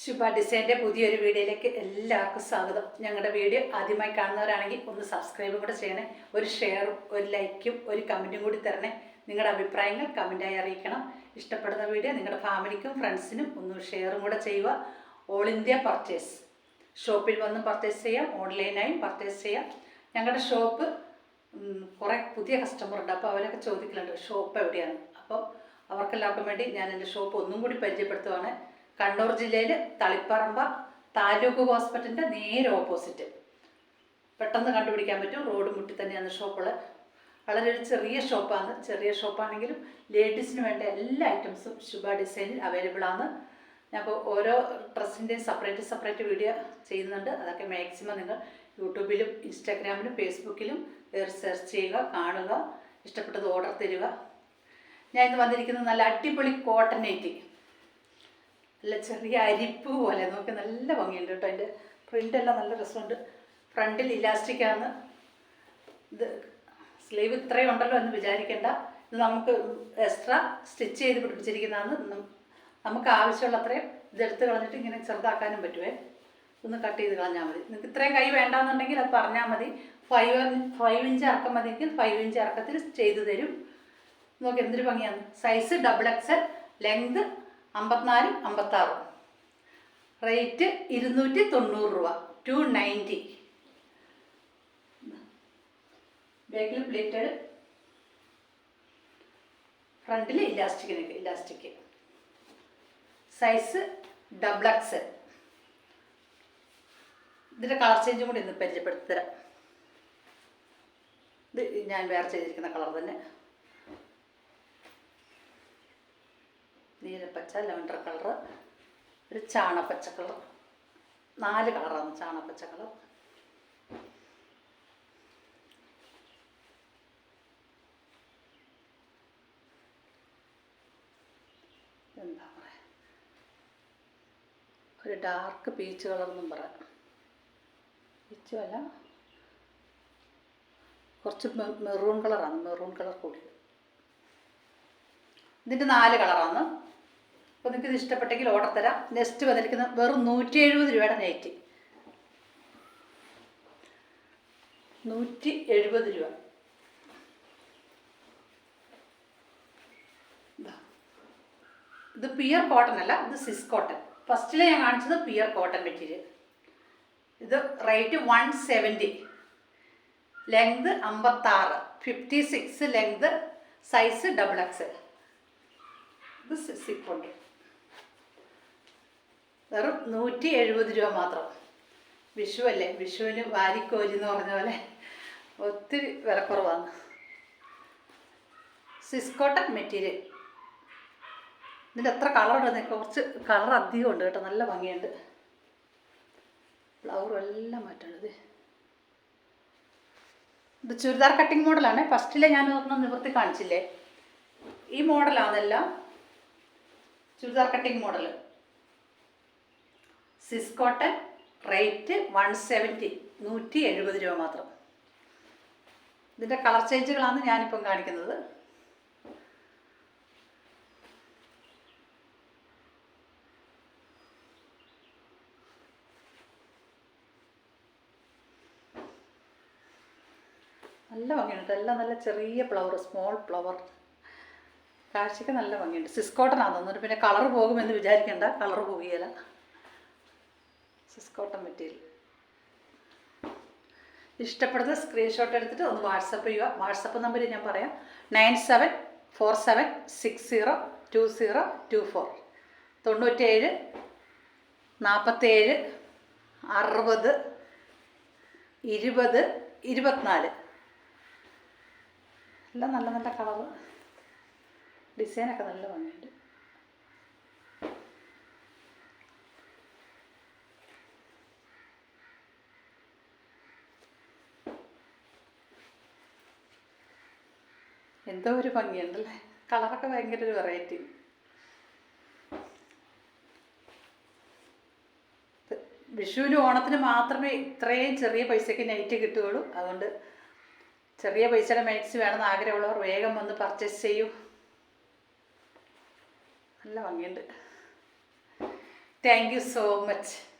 ശുഭ ഡിസൈന്റെ പുതിയൊരു വീഡിയോയിലേക്ക് എല്ലാവർക്കും സ്വാഗതം. ഞങ്ങളുടെ വീഡിയോ ആദ്യമായി കാണുന്നവരാണെങ്കിൽ ഒന്ന് സബ്സ്ക്രൈബ് കൂടെ ചെയ്യണേ ഒരു ഷെയറും ഒരു ലൈക്കും ഒരു കമന്റും കൂടി തരണേ. നിങ്ങളുടെ അഭിപ്രായങ്ങൾ കമന്റായി അറിയിക്കണം. ഇഷ്ടപ്പെടുന്ന വീഡിയോ നിങ്ങളുടെ ഫാമിലിക്കും ഫ്രണ്ട്സിനും ഒന്ന് ഷെയറും കൂടെ ചെയ്യുക. All India purchase. ഷോപ്പിൽ വന്ന് പർച്ചേസ് ചെയ്യാം ഓൺലൈനായും പർച്ചേസ് ചെയ്യാം. ഞങ്ങളുടെ ഷോപ്പ് കുറേ പുതിയ കസ്റ്റമർ ഉണ്ട്. അപ്പോൾ അവരൊക്കെ ചോദിക്കലുണ്ട് ഷോപ്പ് എവിടെയാണ്? അപ്പോൾ അവർക്കെല്ലാവർക്കും വേണ്ടി ഞാൻ എന്റെ ഷോപ്പ് ഒന്നും കൂടി പരിചയപ്പെടുത്തുവാണ്. കണ്ണൂർ ജില്ലയിൽ തളിപ്പറമ്പ താലൂക്ക് ഹോസ്പിറ്റലിന്റെ നേരെ ഓപ്പോസിറ്റ്. പെട്ടെന്ന് കണ്ടുപിടിക്കാൻ പറ്റും. റോഡ് മുട്ടി തന്നെയാണ് ഷോപ്പുള്ളത് വളരെ ഒരു ചെറിയ ഷോപ്പാണ്. ചെറിയ ഷോപ്പാണെങ്കിലും ലേഡീസിന് വേണ്ട എല്ലാ ഐറ്റംസും ശുഭ ഡിസൈനിൽ അവൈലബിൾ ആണ്. ഞാൻ ഇപ്പോൾ ഓരോ ഡ്രസ്സിന്റെയും സെപ്പറേറ്റ് സെപ്പറേറ്റ് വീഡിയോ ചെയ്യുന്നുണ്ട്. അതൊക്കെ മാക്സിമം നിങ്ങൾ യൂട്യൂബിലും ഇൻസ്റ്റാഗ്രാമിലും ഫേസ്ബുക്കിലും സെർച്ച് ചെയ്യുക കാണുക ഇഷ്ടപ്പെട്ടത് ഓർഡർ തരിക. ഞാൻ ഇന്ന് വന്നിരിക്കുന്നത് നല്ല അടിപൊളി കോട്ടൺ നൈറ്റി നല്ല ചെറിയ അരിപ്പ് പോലെ. നോക്കി നല്ല ഭംഗിയുണ്ട് കേട്ടോ അതിന്റെ. പ്രിന്റെല്ലാം നല്ല രസമുണ്ട്. ഫ്രണ്ടിൽ ഇലാസ്റ്റിക്കാണ് ഇത് സ്ലീവ് ഇത്രയും ഉണ്ടല്ലോ എന്ന് വിചാരിക്കേണ്ട. ഇത് നമുക്ക് എക്സ്ട്രാ സ്റ്റിച്ച് ചെയ്ത് പിടിപ്പിച്ചിരിക്കുന്നതാണ്. നമുക്ക് ആവശ്യമുള്ള അത്രയും ഇതെടുത്ത് കളഞ്ഞിട്ട് ഇങ്ങനെ ചെറുതാക്കാനും പറ്റുമേ ഒന്ന് കട്ട് ചെയ്ത് കളഞ്ഞാൽ മതി. നിങ്ങൾക്ക് ഇത്രയും കൈ വേണ്ടാന്നുണ്ടെങ്കിൽ അത് പറഞ്ഞാൽ മതി. ഫൈവ് ഫൈവ് ഇഞ്ച് ഇറക്കം മതിയെങ്കിൽ ഫൈവ് ഇഞ്ച് ഇറക്കത്തിൽ ചെയ്തു തരും. നോക്കി എന്തൊരു ഭംഗിയാണ്. സൈസ് ഡബിൾ എക്സൽ ലെങ്ത് അമ്പത്തിനാലും അമ്പത്താറും. റേറ്റ് ഇരുന്നൂറ്റി തൊണ്ണൂറ് രൂപ. ടു നയന്റി ബാക്കിൽ പ്ലേറ്റഡ്. ഫ്രണ്ടിൽ ഇലാസ്റ്റിക്കിനൊക്കെ ഇലാസ്റ്റിക്. സൈസ് ഡബിൾ എക്സ് ഇതിന്റെ കളർ ചേഞ്ചും കൂടി ഇന്ന് പരിചയപ്പെടുത്തി തരാം. ഇത് ഞാൻ വേറെ ചെയ്തിരിക്കുന്ന കളർ തന്നെ. നീലപ്പച്ച ലെവൻഡർ കളർ ഒരു ചാണപ്പച്ച കളർ. നാല് കളറാണ് ചാണപ്പച്ച കളർ. എന്താ പറയുക ഒരു ഡാർക്ക് പീച്ച് കളർ എന്നും പറയാം. പീച്ച് അല്ല. കുറച്ച് മെറൂൺ കളറാണ് മെറൂൺ കളർ കൂടി ഇതിന്റെ നാല് കളറാണ് അപ്പോൾ നിങ്ങൾക്ക് ഇത് ഇഷ്ടപ്പെട്ടെങ്കിൽ ഓർഡർ തരാം. നെക്സ്റ്റ് വന്നിരിക്കുന്നത് വെറും നൂറ്റി എഴുപത് രൂപയുടെ നെയ്റ്റ് നൂറ്റി എഴുപത് രൂപ ഇത് പിയർ കോട്ടൺ അല്ല ഇത് സിസ് കോട്ടൺ ഫസ്റ്റിൽ ഞാൻ കാണിച്ചത് പിയർ കോട്ടൺ മെറ്റീരിയൽ ഇത് റേറ്റ് വൺ സെവന്റി ലെങ്ത് അമ്പത്താറ്. Fifty six length size double X ഇത് സിപ്പുണ്ട് വെറും നൂറ്റി എഴുപത് രൂപ മാത്രം. വിഷു അല്ലേ വിഷുവിന് വാരിക്കോരി എന്ന് പറഞ്ഞ പോലെ ഒത്തിരി വിലക്കുറവാണ്. Swiss cotton material. ഇതിന്റെ എത്ര കളറുണ്ട് കുറച്ച് കളർ അധികം ഉണ്ട് കേട്ടോ. നല്ല ഭംഗിയുണ്ട്. ഫ്ലവറും എല്ലാം മാറ്റുന്നത് ഇത്. ചുരിദാർ കട്ടിങ് മോഡലാണ് ഫസ്റ്റിലെ ഞാൻ ഒരെണ്ണം നിവർത്തി കാണിച്ചില്ലേ? ഈ മോഡലാണെല്ലാം churidar cutting model Swiss cotton rate one seventy നൂറ്റി എഴുപത് രൂപ മാത്രം. ഇതിന്റെ കളർ ചേഞ്ചുകളാണ് ഞാനിപ്പം കാണിക്കുന്നത്. നല്ല ഭംഗിയുണ്ട് എല്ലാം നല്ല ചെറിയ ഫ്ലവർ സ്മോൾ ഫ്ലവർ. കാഴ്ചയ്ക്ക് നല്ല ഭംഗിയുണ്ട്. സിസ്കോട്ടനാണ് തോന്നുന്നു. പിന്നെ കളർ പോകുമെന്ന് വിചാരിക്കേണ്ട. കളർ പോകുകയില്ല. സിസ്കോട്ടൺ മെറ്റീരിയൽ ഇഷ്ടപ്പെടുന്ന സ്ക്രീൻഷോട്ട് എടുത്തിട്ട് ഒന്ന് വാട്സപ്പ് ചെയ്യുക. വാട്സപ്പ് നമ്പർ ഞാൻ പറയാം. Nine seven four seven six zero two zero two four തൊണ്ണൂറ്റേഴ് നാൽപ്പത്തേഴ് അറുപത് ഇരുപത് ഇരുപത്തിനാല്. എല്ലാം നല്ല നല്ല കളറ് ഡിസൈനൊക്കെ നല്ല ഭംഗിയുണ്ട്. എന്തോ ഒരു ഭംഗിയുണ്ടല്ലേ? കളറൊക്കെ ഭയങ്കര ഒരു വെറൈറ്റി വിഷുവിനും ഓണത്തിന് മാത്രമേ ഇത്രയും ചെറിയ പൈസയ്ക്ക് നൈറ്റ് കിട്ടുകയുള്ളൂ. അതുകൊണ്ട് ചെറിയ പൈസയുടെ മേടിച്ച് വേണമെന്ന് ആഗ്രഹമുള്ളവർ വേഗം വന്ന് പർച്ചേസ് ചെയ്യൂ. നല്ല ഭംഗിയുണ്ട്. Thank you so much